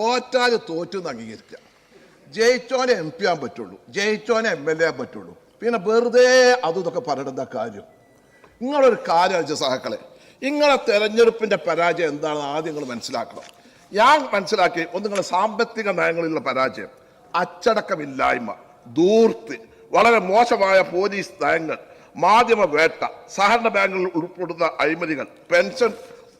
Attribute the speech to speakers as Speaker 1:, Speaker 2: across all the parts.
Speaker 1: തോറ്റാൽ തോറ്റു എന്ന് അംഗീകരിക്കുക ജയിച്ചോനെ എം പി ആകാൻ പറ്റുള്ളൂ. ജയിച്ചോനെ എം എൽ എ ആകാൻ പറ്റുള്ളൂ. പിന്നെ വെറുതെ അതും ഇതൊക്കെ പറയേണ്ട കാര്യം? നിങ്ങളൊരു കാര്യം അയച്ച സഹാക്കളെ. നിങ്ങളെ തെരഞ്ഞെടുപ്പിന്റെ പരാജയം എന്താണെന്ന് ആദ്യം നിങ്ങൾ മനസ്സിലാക്കണം. ഞാൻ മനസ്സിലാക്കി ഒന്ന് നിങ്ങളുടെ സാമ്പത്തിക നയങ്ങളിലുള്ള പരാജയം. അച്ചടക്കമില്ലായ്മ ദൂർത്ത് വളരെ മോശമായ പോലീസ് നയങ്ങൾ മാധ്യമ വേട്ട സഹകരണ ബാങ്കുകളിൽ ഉൾപ്പെടുന്ന അഴിമതികൾ പെൻഷൻ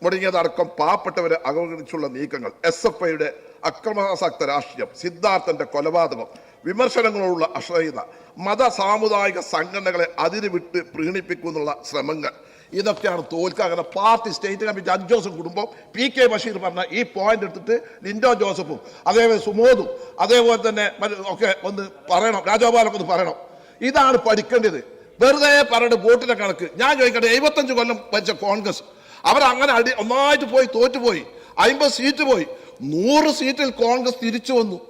Speaker 1: മുടങ്ങിയതടക്കം പാവപ്പെട്ടവരെ അവഗണിച്ചുള്ള നീക്കങ്ങൾ എസ് എഫ് ഐയുടെ അക്രമാസക്ത രാഷ്ട്രീയം സിദ്ധാർത്ഥന്റെ കൊലപാതകം വിമർശനങ്ങളോടുള്ള അശ്രയത മത സാമുദായിക സംഘടനകളെ അതിരുവിട്ട് പ്രീണിപ്പിക്കുന്നുള്ള ശ്രമങ്ങൾ. ഇതൊക്കെയാണ് തോൽക്കുക അങ്ങനെ പാർട്ടി സ്റ്റേറ്റ് കമ്മിറ്റി അഞ്ചോസും കുടുംബം പി കെ ബഷീർ പറഞ്ഞ ഈ പോയിന്റ് എടുത്തിട്ട് ലിൻഡോ ജോസഫും അതേപോലെ സുമോദും അതേപോലെ തന്നെ ഒക്കെ ഒന്ന് പറയണം. രാജഗോപാലൊക്കെ ഒന്ന് പറയണം. ഇതാണ് പഠിക്കേണ്ടത്. വെറുതെ പറഞ്ഞിട്ട് വോട്ടിലെ കണക്ക്. ഞാൻ ചോദിക്കട്ടെ എഴുപത്തഞ്ച് കൊല്ലം ഭരിച്ച കോൺഗ്രസ്. അവരങ്ങനെ അടി ഒന്നായിട്ട് പോയി തോറ്റുപോയി. അമ്പത് സീറ്റ് പോയി. നൂറ് സീറ്റിൽ കോൺഗ്രസ് തിരിച്ചു വന്നു.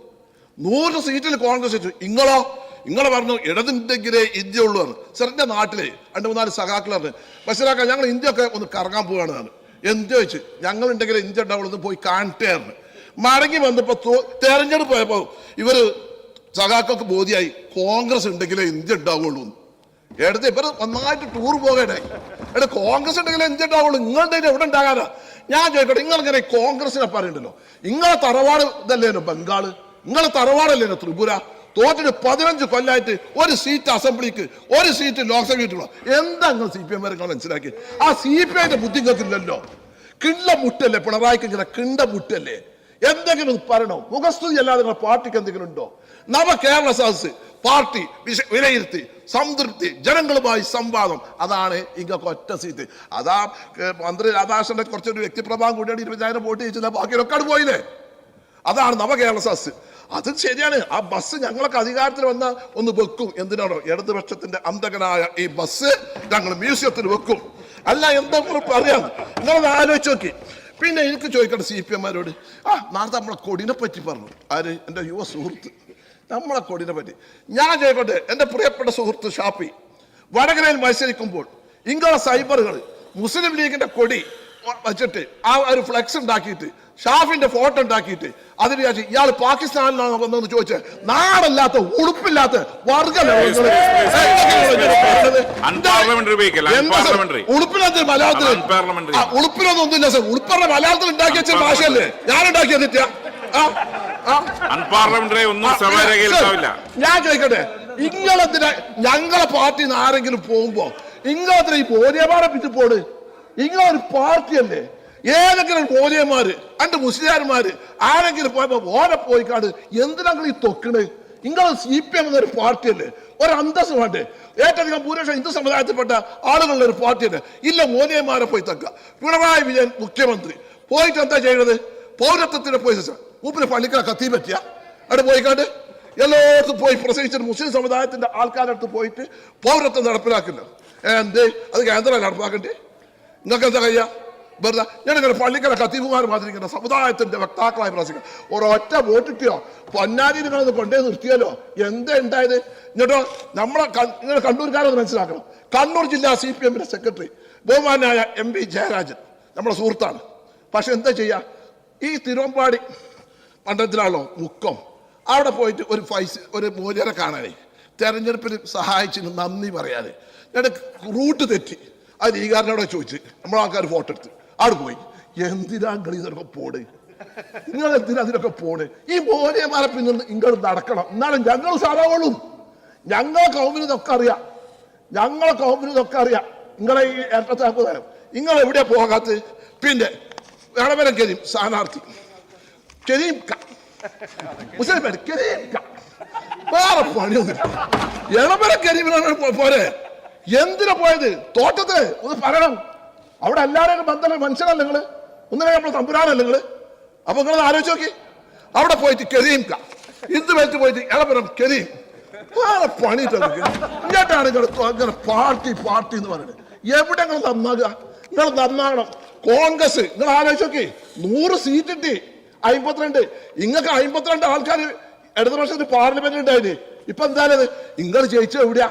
Speaker 1: നൂറ് സീറ്റിൽ കോൺഗ്രസ് തിരിച്ചു. ഇങ്ങളോ ഇങ്ങളെ പറഞ്ഞു ഇടതുണ്ടെങ്കിലേ ഇന്ത്യ ഉള്ളു പറഞ്ഞു ചെറിയ നാട്ടിലെ രണ്ട് മൂന്നാൽ സഖാക്കൾ പറഞ്ഞു ബസ്സിലാക്കാൻ ഞങ്ങൾ ഇന്ത്യ ഒക്കെ ഒന്ന് കറങ്ങാൻ പോവുകയാണ് എന്ത് ചോദിച്ചു? ഞങ്ങൾ ഉണ്ടെങ്കിൽ ഇന്ത്യ ഉണ്ടാവുള്ളൂ പോയി കാണിട്ടായിരുന്നു മടങ്ങി വന്നപ്പോ തോ- തെരഞ്ഞെടുപ്പ് പോയപ്പോ ഇവർ സഖാക്കൾക്ക് ബോധ്യായി കോൺഗ്രസ് ഉണ്ടെങ്കിലേ ഇന്ത്യ ഉണ്ടാവുള്ളൂ എടുത്ത് ഇവർ നന്നായിട്ട് ടൂർ പോകണേ എടാ കോൺഗ്രസ് ഉണ്ടെങ്കിലേ ഇന്ത്യ ഉണ്ടാവുള്ളൂ. നിങ്ങളുടെ എവിടെ ഉണ്ടാകാനാ? ഞാൻ ചോദിക്കട്ടെ നിങ്ങൾ ഇങ്ങനെ കോൺഗ്രസിനെ പറയണ്ടല്ലോ? നിങ്ങളെ തറവാട് ഇതല്ലേനോ ബംഗാൾ? നിങ്ങളെ തറവാടല്ലേനോ ത്രിപുര? തോറ്റിട്ട് പതിനഞ്ച് കൊല്ലായിട്ട് ഒരു സീറ്റ് അസംബ്ലിക്ക് ഒരു സീറ്റ് ലോക്സഭയ്ക്ക് എന്താ നിങ്ങൾ സി പി എം മനസ്സിലാക്കി ആ സി പി ഐന്റെ ബുദ്ധി നിങ്ങൾക്കില്ലല്ലോ. കിണ്ട മുട്ടല്ലേ പിണറായിക്ക് ഇങ്ങനെ കിണ്ട മുട്ടല്ലേ എന്തെങ്കിലും പറയണോ മുഖസ്തുതി അല്ലാതെ നിങ്ങൾ പാർട്ടിക്ക് എന്തെങ്കിലും ഉണ്ടോ? നവ കേരള സദസ് പാർട്ടി വിലയിരുത്തി സംതൃപ്തി ജനങ്ങളുമായി സംവാദം. അതാണ് ഇങ്ങൊക്കെ ഒറ്റ സീറ്റ്. അതാ മന്ത്രി രാധാകൃഷ്ണന്റെ കുറച്ചൊരു വ്യക്തിപ്രഭാവം കൂടിയാണ് ഇരുപതിനായിരം വോട്ട് ചെയ്യിച്ചില്ല ബാക്കിയൊക്കെ അവിടെ പോയില്ലേ? അതാണ് നവകേരള സദസ് അത് ശരിയാണ്. ആ ബസ് ഞങ്ങളൊക്കെ അധികാരത്തിൽ വന്ന ഒന്ന് വെക്കും. എന്തിനാണോ? ഇടതുപക്ഷത്തിന്റെ അന്തകനായ ഈ ബസ് ഞങ്ങൾ മ്യൂസിയത്തിൽ വെക്കും. അല്ല എന്താ പറയാം. നിങ്ങളത് ആലോചിച്ച് നോക്കി. പിന്നെ എനിക്ക് ചോദിക്കട്ടെ സി പി എമ്മാരോട്? ആ നാളെ നമ്മളെ കൊടിനെ പറ്റി പറഞ്ഞു. ആര്? എന്റെ യുവ സുഹൃത്ത്. നമ്മളെ കൊടിനെ പറ്റി. ഞാൻ ചോദിക്കട്ടെ എന്റെ പ്രിയപ്പെട്ട സുഹൃത്ത് ഷാപ്പി വടകരയിൽ മത്സരിക്കുമ്പോൾ ഇങ്ങനെ സൈബറുകൾ മുസ്ലിം ലീഗിന്റെ കൊടി വെച്ചിട്ട് ആ ഒരു ഫ്ലെക്സ് ഉണ്ടാക്കിയിട്ട് ഷാഫിന്റെ ഫോട്ടോ ഉണ്ടാക്കിയിട്ട് അതിന് ശേഷം ഇയാൾ പാകിസ്ഥാനിലാണ് വന്നതെന്ന് ചോദിച്ച് നാടല്ലാത്ത ഉടുപ്പില്ലാത്ത മലയാളത്തിൽ. ആ, ഉളുപ്പിനൊന്നും ഒന്നുമില്ല സർ ഉളുപ്പറ മലയാളത്തിൽ ഉണ്ടാക്കി വെച്ച ഭാഷയല്ലേ ഞാൻ ഉണ്ടാക്കിയത് ഞാൻ ചോദിക്കട്ടെ ഇങ്ങളെന്തിനാ ഞങ്ങളെ പാർട്ടിന്ന് ആരെങ്കിലും പോകുമ്പോ ഇങ്ങളത്തിന് ഈ ബോധ്യമാരെ പിറ്റ് പാർട്ടി പാർട്ടിയല്ലേ? ഏതെങ്കിലും കോലിയന്മാര് അന്റെ മുസ്ലിയാർമാര് ആരെങ്കിലും പോയപ്പോ ഓരെ പോയിക്കാട് എന്തിനാ നിങ്ങൾ ഈ തൊക്കണ്? നിങ്ങൾ സി പി എം എന്നൊരു പാർട്ടിയല്ലേ? ഒരു അന്തസ് വേണ്ടേ? ഏറ്റവും ഭൂരിപക്ഷം ഹിന്ദു സമുദായത്തിൽപ്പെട്ട ആളുകളുടെ ഒരു പാർട്ടിയല്ലേ? ഇല്ല മോദിയന്മാരെ പോയി തക്ക. പിണറായി വിജയൻ മുഖ്യമന്ത്രി. പോയിട്ട് എന്താ ചെയ്യണത്? പൗരത്വത്തിന് പോയി മൂപ്പിന് പള്ളിക്കാ കത്തി പറ്റിയ. അവിടെ പോയിക്കാണ്ട് എല്ലായിടത്തും പോയി പ്രസംഗിച്ചിട്ട് മുസ്ലിം സമുദായത്തിന്റെ ആൾക്കാരുടെ അടുത്ത് പോയിട്ട് പൗരത്വം നടപ്പിലാക്കില്ല എന്ത്? അത് കേന്ദ്രം നടപ്പാക്കണ്ടേ? നിങ്ങൾക്ക് എന്താ കഴിയാ വെറുതെ ഞാനിങ്ങനെ പള്ളിക്കര കത്തീഫുമാർ മാതിരി ഇങ്ങനെ സമുദായത്തിന്റെ വക്താക്കളായി പ്രസംഗിക്കാം ഒരൊറ്റ വോട്ടിട്ടോ പൊന്നാരി നിങ്ങളത് കൊണ്ടേ നിർത്തിയാലോ? എന്താ ഉണ്ടായത്? എന്നിട്ടോ നമ്മളെ നിങ്ങൾ കണ്ണൂർക്കാരത് മനസ്സിലാക്കണം. കണ്ണൂർ ജില്ലാ സി പി എമ്മിന്റെ സെക്രട്ടറി ബഹുമാനായ എം പി ജയരാജൻ നമ്മുടെ സുഹൃത്താണ്. പക്ഷെ എന്താ ചെയ്യാ? ഈ തിരുവമ്പാടി മണ്ഡലത്തിലാണല്ലോ മുക്കം. അവിടെ പോയിട്ട് ഒരു പൈസ ഒരു മൂല്യരെ കാണാനേ തെരഞ്ഞെടുപ്പിൽ സഹായിച്ചതിന് നന്ദി പറയാതെ ഞാൻ റൂട്ട് തെറ്റി. അത് ലീഗാരനോടെ ചോദിച്ച്. നമ്മളെ ആൾക്കാർ ഫോട്ടോ എടുത്ത്. ആട് പോയി. എന്തിനാ നിങ്ങൾ ഇതൊക്കെ പോണ്? നിങ്ങൾ എന്തിനാ അതിനൊക്കെ പോണ്? ഈ മോനെ മോനെമാരെ പിന്നെ ഇങ്ങോട്ട് നടക്കണം. എന്നാലും ഞങ്ങൾ സാറാവുള്ളൂ ഞങ്ങളെ കൗമിന് ഇതൊക്കെ അറിയാം. ഞങ്ങളെ കൗമിന് ഇതൊക്കെ അറിയാം. നിങ്ങളെ ഈ ഏട്ടത്താപ്പ് തരം. നിങ്ങൾ എവിടെ പോകാത്ത പിന്നെ വേണവരം കരീം സ്ഥാനാർത്ഥി. കരീം ക. മുസ്ലിം കരീം. വേറെ പണിയൊന്നുമില്ല. ഇളവരം കരീമിനാണ് പോരെ. എന്തിനാ പോയത്? തോട്ടത്ത് ഒന്ന് പറയണം. അവിടെ എല്ലാവരും ബന്ധം മനുഷ്യനല്ല നിങ്ങൾ. ഒന്നിനെ നമ്മൾ തമ്പുരാനല്ല നിങ്ങൾ അപ്പൊ നിങ്ങൾ ആലോചിച്ച് നോക്കി. അവിടെ പോയിട്ട് കരീം ഇത് വെച്ച് പോയിട്ട് എളമരം കരീം വേറെ പണി ഇങ്ങോട്ടാണ് നിങ്ങൾ ഇങ്ങനെ പാർട്ടി പാർട്ടി എന്ന് പറയുന്നത്. എവിടെ നിങ്ങൾ നന്നാകുക. നിങ്ങൾ നന്നാകണം. കോൺഗ്രസ്. നിങ്ങൾ ആലോചിച്ച് നോക്കി. നൂറ് സീറ്റ് കിട്ടി. അമ്പത്തിരണ്ട്. ഇങ്ങക്ക് അമ്പത്തിരണ്ട് ആൾക്കാർ ഇടതുപക്ഷത്തിന് പാർലമെന്റ് ഉണ്ടായിന്. ഇപ്പൊ എന്തായാലും നിങ്ങൾ ജയിച്ചോ എവിടെയാ?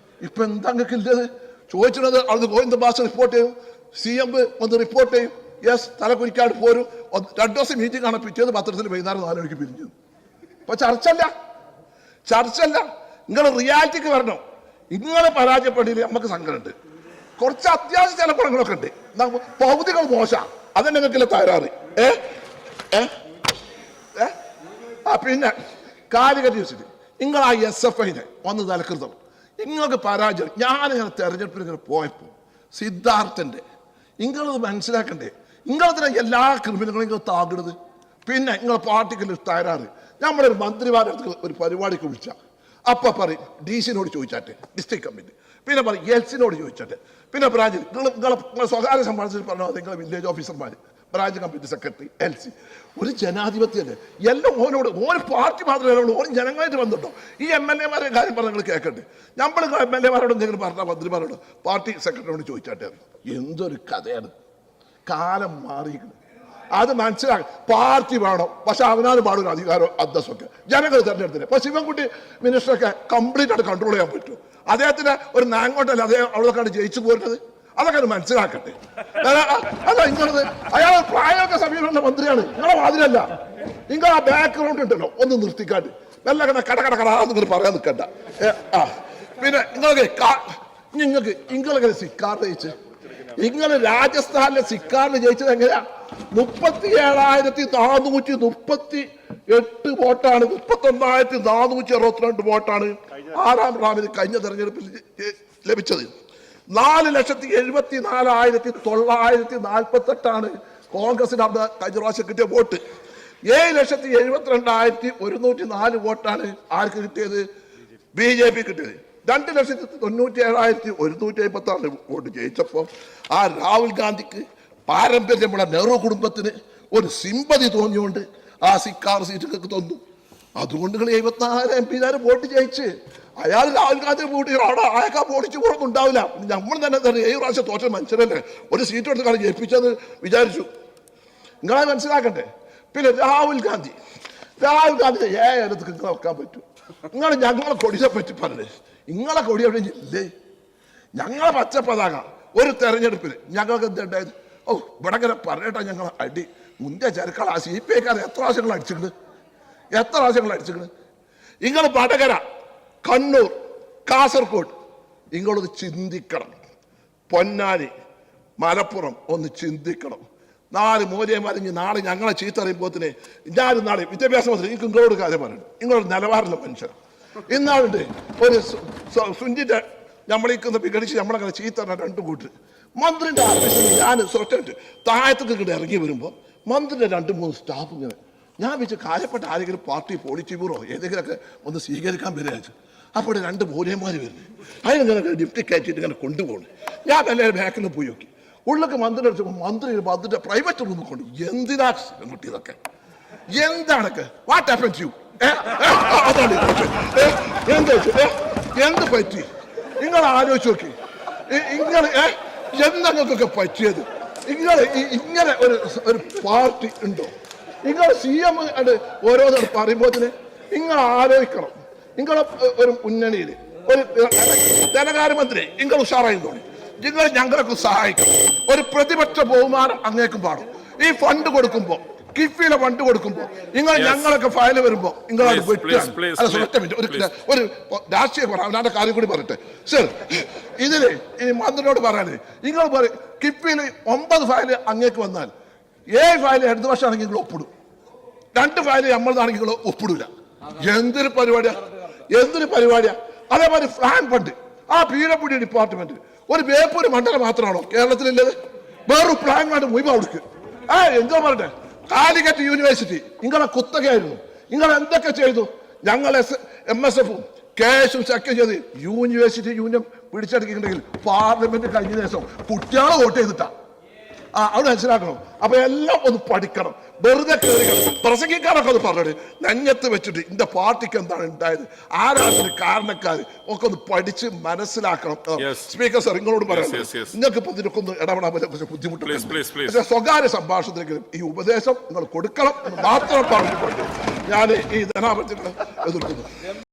Speaker 1: ഇപ്പൊ എന്താ നിങ്ങൾക്ക് ഇല്ലത്? ചോദിച്ചത് അവിടുന്ന് ഗോവിന്ദ ബാസ് റിപ്പോർട്ട് ചെയ്യും. സി എം ഒന്ന് റിപ്പോർട്ട് ചെയ്യും. യെസ് തലക്കുരിക്കാട് പോരും. രണ്ടു ദിവസം മീറ്റിംഗ് ആണ്. പിറ്റേത് പത്രത്തിൽ വൈകുന്നേരം നാല് മണിക്ക് പിരിഞ്ഞു. അപ്പൊ ചർച്ചല്ല ചർച്ചല്ല നിങ്ങൾ റിയാലിറ്റിക്ക് വരണം. ഇങ്ങനെ പരാജയപ്പെടില്ല നമുക്ക് സങ്കടമുണ്ട് കുറച്ച് അത്യാവശ്യ ചില ഗുണങ്ങളൊക്കെ ഉണ്ട്. ഭൗതികൾ മോശ. അതന്നെ നിങ്ങൾക്കില്ല തകരാറ്? ഏ? ഏ? ഏ? ആ പിന്നെ കാലിക വെച്ചിട്ട്. നിങ്ങൾ ആ എസ് എഫ് ഐനെ ഒന്ന് തലക്കൃതം നിങ്ങൾക്ക് പരാജയം. ഞാനിങ്ങനെ തെരഞ്ഞെടുപ്പിൽ ഇങ്ങനെ പോയപ്പോൾ സിദ്ധാർത്ഥന്റെ നിങ്ങളത് മനസ്സിലാക്കണ്ടേ? നിങ്ങളതിനെ എല്ലാ ക്രിമിനലുകളും നിങ്ങൾ താകിടുന്നത് പിന്നെ നിങ്ങൾ തകരാറ്. തയ്യാറ് ഒരു മന്ത്രിമാരുടെ അടുത്ത് ഒരു പരിപാടിക്ക് വിളിച്ച. അപ്പം പറയും ഡി സിനോട് ചോദിച്ചാട്ടെ ഡിസ്ട്രിക്ട് കമ്മിറ്റി. പിന്നെ പറയും എൽസിനോട് ചോദിച്ചാട്ടെ. പിന്നെ പ്രാജി നിങ്ങൾ നിങ്ങളെ സ്വകാര്യ സംബന്ധിച്ച് പറഞ്ഞാൽ നിങ്ങളെ വില്ലേജ് ഓഫീസർമാർ branch committee secretary L C ഒരു ജനാധിപത്യമല്ലേ എല്ലാം ഓനോട് ഓന് പാർട്ടി ഉള്ളൂ ഓൻ ജനങ്ങളായിട്ട് വന്നിട്ടോ ഈ എം എൽ എമാരെ കാര്യം പറഞ്ഞു നിങ്ങൾ കേൾക്കട്ടെ നമ്മൾ എം എൽ എമാരോട് എന്തെങ്കിലും പറഞ്ഞാൽ മന്ത്രിമാരോട് പാർട്ടി സെക്രട്ടറിയോട് ചോദിച്ചാട്ടെ? എന്തൊരു കഥയാണ്. കാലം മാറി അത് മനസ്സിലാക്കി പാർട്ടി വേണം. പക്ഷെ അവനാണ് പാടും അധികാരം അന്തസ്സൊക്കെ. ജനങ്ങൾ തെരഞ്ഞെടുത്തില്ല? പക്ഷെ ശിവൻകുട്ടി മിനിസ്റ്ററൊക്കെ കംപ്ലീറ്റ് ആയിട്ട് കൺട്രോൾ ചെയ്യാൻ പറ്റും അദ്ദേഹത്തിന് ഒരു നാങ്ങോട്ടല്ല അദ്ദേഹം അവിടെക്കാണ് ജയിച്ചു പോരുന്നത്? അതൊക്കെ അത് മനസ്സിലാക്കട്ടെ. അല്ല, ഇങ്ങനത്. അയാൾ പ്രായമൊക്കെ സമീപമുള്ള മന്ത്രിയാണ്. നിങ്ങളെ മാതിരല്ല നിങ്ങൾ ആ ബാക്ക്ഗ്രൗണ്ട് ഉണ്ടല്ലോ ഒന്ന് നിർത്തിക്കാണ്ട്. നല്ല കട കട കട കട നിങ്ങൾ പറയാൻ നിൽക്കണ്ട. പിന്നെ നിങ്ങൾക്ക് നിങ്ങൾക്ക് നിങ്ങളൊക്കെ സിക്കാർ ജയിച്ച്? നിങ്ങൾ രാജസ്ഥാനിലെ സിക്കാറിൽ ജയിച്ചത് എങ്ങനെയാ? മുപ്പത്തി ഏഴായിരത്തി നാനൂറ്റി മുപ്പത്തി എട്ട് വോട്ടാണ്. മുപ്പത്തി ഒന്നായിരത്തി നാനൂറ്റി അറുപത്തിരണ്ട് വോട്ടാണ് ആറാം റാമിന് കഴിഞ്ഞ തെരഞ്ഞെടുപ്പിൽ ലഭിച്ചത്. നാല് ലക്ഷത്തി എഴുപത്തി നാലായിരത്തി തൊള്ളായിരത്തി നാൽപ്പത്തി എട്ടാണ് കോൺഗ്രസിന് അവിടെ കഴിഞ്ഞ പ്രാവശ്യം കിട്ടിയ വോട്ട്. ഏഴ് ലക്ഷത്തി എഴുപത്തിരണ്ടായിരത്തി ഒരുന്നൂറ്റി നാല് വോട്ടാണ് ആർക്ക് കിട്ടിയത്? ബി ജെ പി കിട്ടിയത്. രണ്ട് ലക്ഷത്തി തൊണ്ണൂറ്റി ഏഴായിരത്തി ഒരുന്നൂറ്റി അമ്പത്തി ആറ് വോട്ട് ജയിച്ചപ്പോൾ ആ രാഹുൽ ഗാന്ധിക്ക് പാരമ്പര്യമുള്ള നെഹ്റു കുടുംബത്തിന് ഒരു സിമ്പതി തോന്നിയുകൊണ്ട് ആ സിക്കാർ സീറ്റുകൾക്ക് തന്നു. അതുകൊണ്ട് നിങ്ങൾ എഴുപത്തിനാല് എം പിമാര് വോട്ട് ജയിച്ച്. അയാൾ ഗാന്ധി വോട്ട് അവിടെ അയാൾക്ക് വോട്ടിച്ച് കുറവൊന്നും ഉണ്ടാവില്ല. നമ്മൾ തന്നെ തന്നെ ഏഴ് പ്രാവശ്യം തോറ്റ മനുഷ്യരല്ലേ? ഒരു സീറ്റ് എടുത്ത് കളി ജയിപ്പിച്ചെന്ന് വിചാരിച്ചു. നിങ്ങളെ മനസ്സിലാക്കട്ടെ പിന്നെ രാഹുൽ ഗാന്ധി. രാഹുൽ ഗാന്ധി ഏതൊക്കെ നിങ്ങൾ നോക്കാൻ പറ്റും. നിങ്ങൾ ഞങ്ങളെ കൊടിയെ പറ്റി പറഞ്ഞേ. നിങ്ങളെ കൊടി എവിടെ ഇല്ലേ? ഞങ്ങളെ പച്ച പതാക ഒരു തെരഞ്ഞെടുപ്പിൽ ഞങ്ങൾക്ക് എന്തുണ്ടായത് ഓ ഇവിടെ ഇങ്ങനെ പറയട്ടെ ഞങ്ങൾ അടി. മുന്തിയ ചെറുക്കൾ സി പി ഐക്കാർ എത്ര പ്രാവശ്യങ്ങൾ അടിച്ചിട്ടുണ്ട് എത്ര പ്രാവശ്യങ്ങൾ അടിച്ചിട്ടുണ്ട് നിങ്ങൾ വടകര കണ്ണൂർ കാസർഗോഡ്. നിങ്ങളൊന്ന് ചിന്തിക്കണം. പൊന്നാനി മലപ്പുറം ഒന്ന് ചിന്തിക്കണം. നാല് മൂലയമാരിഞ്ഞ് നാളെ ഞങ്ങളെ ചീത്ത അറിയുമ്പോത്തിന് ഞാനും നാളെ വിദ്യാഭ്യാസ മന്ത്രി എനിക്ക് നിങ്ങളോട് കാര്യം പറയണം. നിങ്ങളൊരു നിലവാരമുള്ള മനുഷ്യൻ ഇന്നാളുണ്ട് ഒരു സു- സു- സുഞ്ചിന്റെ നമ്മളീക്കുന്ന വിഘടിച്ച് നമ്മളങ്ങനെ ചീത്ത രണ്ടു കൂട്ട് മന്ത്രിന്റെ ആവശ്യം ഞാൻ സ്വറ്റായിട്ട് താഴത്തേക്ക് ഇങ്ങോട്ട് ഇറങ്ങി വരുമ്പോൾ മന്ത്രിന്റെ രണ്ട് മൂന്ന് സ്റ്റാഫ് ഇങ്ങനെ. ഞാൻ വെച്ച് കാര്യപ്പെട്ട ആരെങ്കിലും പാർട്ടി പോളിറ്റി ബ്യൂറോ ഏതെങ്കിലുമൊക്കെ ഒന്ന് സ്വീകരിക്കാൻ വരിക അപ്പോൾ രണ്ട് മൂലയന്മാർ വരുന്നു. അതിനിങ്ങനെ ലിഫ്റ്റ് കയറ്റിയിട്ട് ഇങ്ങനെ കൊണ്ടുപോകണം ഞാൻ എല്ലാവരും ബാക്കിൽ പോയി നോക്കി. ഉള്ളൊക്കെ മന്ത്രി അടിച്ചപ്പോൾ മന്ത്രി മന്ത്രിയുടെ പ്രൈവറ്റ് റൂമിൽ കൊണ്ട്. എന്തിനാ കുട്ടിയതൊക്കെ എന്താണൊക്കെ? വാട്ട് ഹാപ്പൻ യു എന്താ പറ്റി? നിങ്ങൾ ആലോചിച്ച് നോക്കി. ഇങ്ങനെ എന്തൊക്കെ പറ്റിയത്? നിങ്ങൾ ഇങ്ങനെ ഒരു ഒരു പാർട്ടി ഉണ്ടോ? നിങ്ങൾ സി എം ഓരോന്നും പറയുമ്പോൾ നിങ്ങൾ ആലോചിക്കണം. നിങ്ങളെ ഏ, ഒരു മുന്നണിയിൽ ഒരു ധനകാര്യമന്ത്രി നിങ്ങൾ ഉഷാറായി തോന്നി. നിങ്ങൾ ഞങ്ങളൊക്കെ സഹായിക്കും. ഒരു പ്രതിപക്ഷ ബഹുമാനം അങ്ങേക്കും പാടും. ഈ ഫണ്ട് കൊടുക്കുമ്പോൾ കിഫിയിലെ ഫണ്ട് കൊടുക്കുമ്പോൾ നിങ്ങൾ. ഞങ്ങളൊക്കെ ഫയൽ വരുമ്പോൾ നിങ്ങൾ
Speaker 2: Please,
Speaker 1: വെട്ടുകയാണ്. ഒരു ഒരു രാഷ്ട്രീയ അവനാന്റെ കാര്യം കൂടി പറയട്ടെ. സർ ഇതിൽ ഇനി മന്ത്രിയോട് പറയാനേ നിങ്ങൾ പറയും കിഫിയിൽ ഒമ്പത് ഫയൽ അങ്ങേക്ക് വന്നാൽ ഏഴ് ഫയൽ ഇടത് വർഷമാണെങ്കിൽ നിങ്ങൾ ഒപ്പിടും. രണ്ട് ഫയൽ നമ്മളതാണെങ്കിൽ നിങ്ങൾ ഒപ്പിടൂല. എന്തൊരു പരിപാടിയാ? എന്തൊരു പരിപാടിയാ? അതേമാതിരി ഫ്ലാൻ ഫണ്ട്. ആ പീരപ്പുടി ഡിപ്പാർട്ട്മെന്റ് ഒരു ബേപ്പൂര് മണ്ഡലം മാത്രമാണോ കേരളത്തിലുള്ളത്? വേറൊരു വേണ്ട മുഴുവൻ അവിടുക്ക്. ആ എന്തോ പറയട്ടെ? കാലിക്കറ്റ് യൂണിവേഴ്സിറ്റി നിങ്ങളെ കുത്തകയായിരുന്നു. നിങ്ങൾ എന്തൊക്കെ ചെയ്തു? ഞങ്ങൾ എസ് എം എസ് എഫും കേസും സെക്കം ചെയ്ത് യൂണിവേഴ്സിറ്റി യൂണിയൻ പിടിച്ചെടുക്കുന്നുണ്ടെങ്കിൽ പാർലമെന്റ് കഴിഞ്ഞ ദിവസം കുട്ടികളെ വോട്ട് ചെയ്തിട്ടാ. ആ അവിടെ മനസ്സിലാക്കണം. അപ്പൊ എല്ലാം ഒന്ന് പഠിക്കണം. വെറുതെ കയറി പ്രസംഗിക്കാരൊക്കെ പ്രസംഗിക്കാനൊക്കെ ഒന്ന് പറഞ്ഞു നെഞ്ഞത്ത് വെച്ചിട്ട് ഇന്റെ പാർട്ടിക്ക് എന്താണ് ഉണ്ടായത്? ആരാണ് കാരണക്കാർ കാരണക്കാര്? ഒക്കെ ഒന്ന് പഠിച്ച് മനസ്സിലാക്കണം. സ്പീക്കർ സാർ നിങ്ങളോട് പറയാം. നിങ്ങൾക്ക് ഇപ്പൊ ഇതിനൊക്കെ ഒന്ന് ഇടപെടാൻ കുറച്ച് ബുദ്ധിമുട്ടുണ്ട്. സ്വകാര്യ സംഭാഷണത്തിലെങ്കിലും ഈ ഉപദേശം നിങ്ങൾ കൊടുക്കണം എന്ന് മാത്രം പറഞ്ഞുകൊണ്ട് ഞാൻ ഈ ധനാപത്യങ്ങളെ എതിർക്കുന്നു.